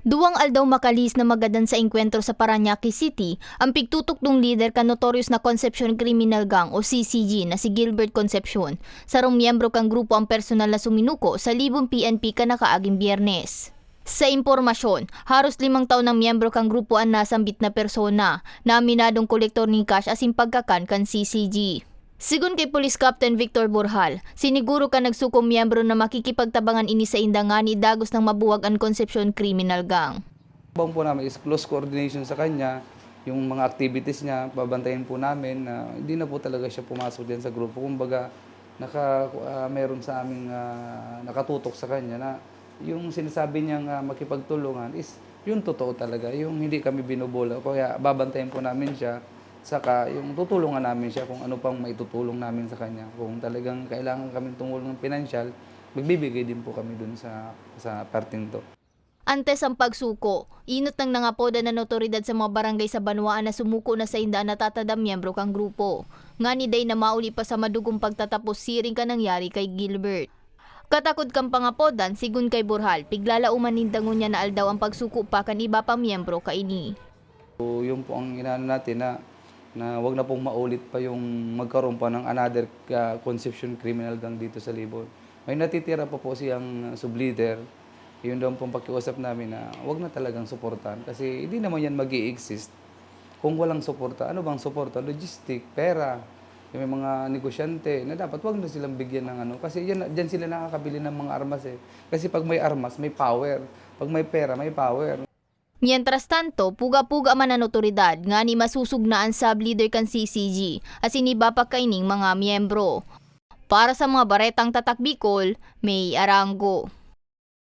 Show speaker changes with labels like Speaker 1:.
Speaker 1: Duwang aldaw makalis na magadan sa engkwentro sa Paranaque City, ang pigtutok ng leader kan notorious na Concepcion Criminal Gang o CCG na si Gilbert Concepcion. Sarong miyembro kang grupo ang personal na suminuko sa libong PNP ka nakaaging biyernes. Sa impormasyon, haros limang taon ng miyembro kang grupo ang nasambit na persona na aminadong kolektor ng cash asin pagkakan kan CCG. Sigun kay Police Captain Victor Borhal, siniguro ka nagsukom miyembro na makikipagtabangan ini sa indangan ni Dagos ng mabuwag ang Concepcion Criminal Gang.
Speaker 2: Bang po namin is close coordination sa kanya, yung mga activities niya, babantayan po namin na hindi na po talaga siya pumasok din sa grupo. Kumbaga, naka, ah, meron sa aming ah, nakatutok sa kanya na yung sinasabi niyang ah, makipagtulungan is yung totoo talaga, yung hindi kami binubola. Kaya babantayan po namin siya, saka yung tutulungan namin siya kung ano pang maitutulong namin sa kanya. Kung talagang kailangan kami tumulong ng pinansyal, magbibigay din po kami dun sa, sa parting to.
Speaker 1: Antes ang pagsuko, inot ng nangapoda na notoridad sa mga barangay sa Banwaan na sumuko na sa indaan na tatadam miyembro kang grupo. Nga ni Day na mauli pa sa madugong pagtatapos siring ka nangyari kay Gilbert. Katakod kang pangapodan, sigun kay Burhal, piglala umanindangon niya na aldaw ang pagsuko pa kan iba pa miyembro ka ini.
Speaker 2: So, yun po ang inaano natin na na wag na pong maulit pa yung magkaroon pa ng another uh, conception criminal gang dito sa Libon. May natitira pa po siyang uh, subleader. Yun daw pong pakiusap namin na wag na talagang suportahan kasi hindi naman yan mag exist kung walang suporta. Ano bang suporta? Logistic, pera, yung may mga negosyante na dapat wag na silang bigyan ng ano kasi yan, dyan sila nakakabili ng mga armas eh. Kasi pag may armas, may power. Pag may pera, may power.
Speaker 1: Mientras tanto, puga-puga man ang otoridad nga ni masusugnaan sub leader kan CCG as iniba pa kaining mga miyembro. Para sa mga baretang tatak Bicol, may arango.